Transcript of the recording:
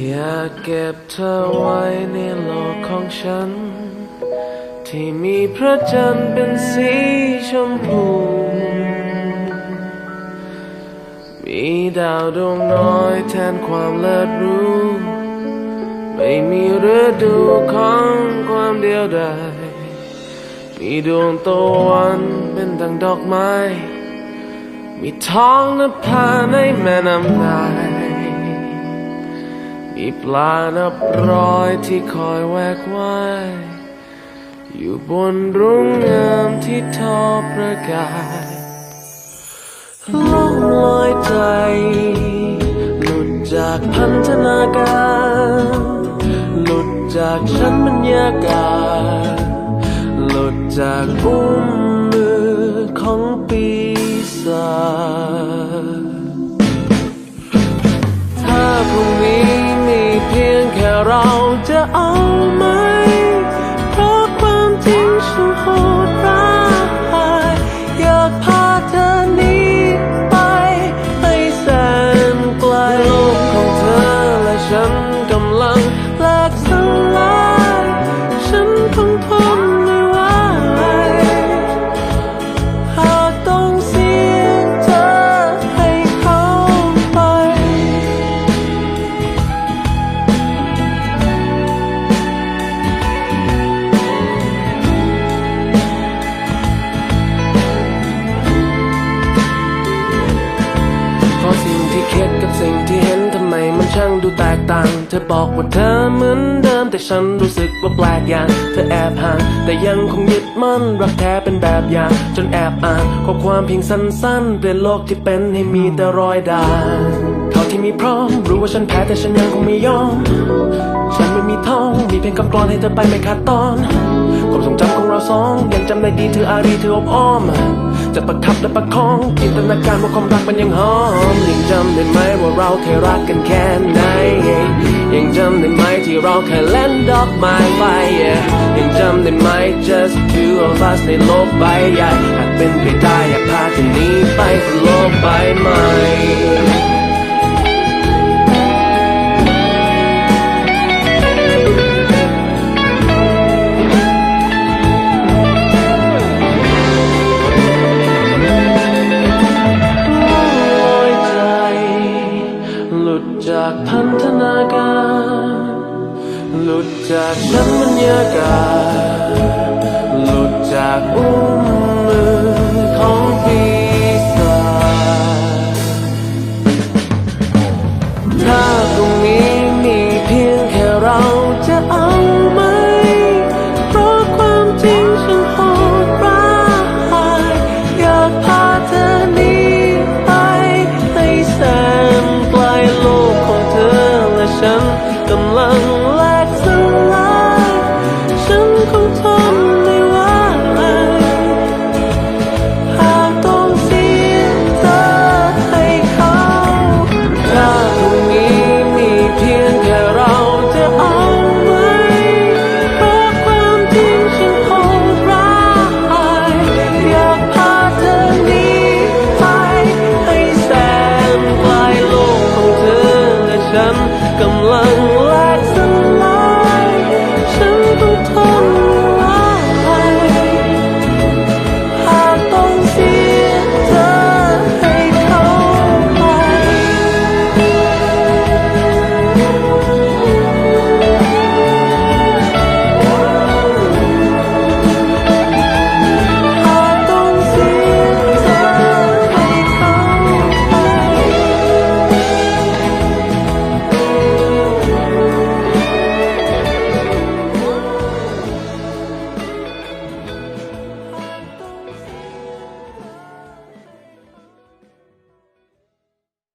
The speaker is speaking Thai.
อยากเก็บเธอไว้ในโลกของฉัน ที่มีพระจันทร์เป็นสีชมพู มีดาวดวงน้อยแทนความเลิศรู้ ไม่มีฤดูของความเดียวดายมีดวงตะวันเป็นดังดอกไม้ มีท้องนภาในแม่น้ำนาย มีปลานับร้อยที่คอยแวกว่ายอยู่บนรุ่งงามที่ทอประกายล่องลอยใจ หลุดจากพันธนาการ หลุดจากชั้นบรรยากาศ หลุดจากอุ้มมือของปีศาจถ้าพรุ่งนี้มี เราจะเอาไหม ดูแตกต่าง เธอบอกว่าเธอเหมือนเดิม แต่ฉันรู้สึกว่าแปลกอย่าง เธอแอบห่าง แต่ยังคงยึดมั่น รักแท้เป็นแบบอย่าง จนแอบอ่านข้อความเพียงสั้นๆ เปลี่ยนโลกที่เป็นให้มีแต่รอยด่างเท่าที่มีพร้อม รู้ว่าฉันแพ้แต่ฉันยังคงไม่ยอม ฉันไม่มีทอง มีเพียงคำกลอนให้เธอไปไม่ขาดตอน ความทรงจำของเราสองยังจำได้ดีเธออารีเธออบอ้อม จะประทับและประคองจินตนาการว่าความรักมันยังหอมยังจำได้ไหมว่าเราเคยรักกันแค่ไหนยังจำได้ไหมที่เราเคยเล่นดอกไม้ไฟยังจำได้ไหม just two of us ในโลกใบใหญ่หากเป็นไปได้อยากพาเธอหนี้ไปบนโลกใบใหม่ จากพันธนาการ หลุดจากชั้นบรรยากาศ หลุดจากอุ้ม cầm lặng lát dẫn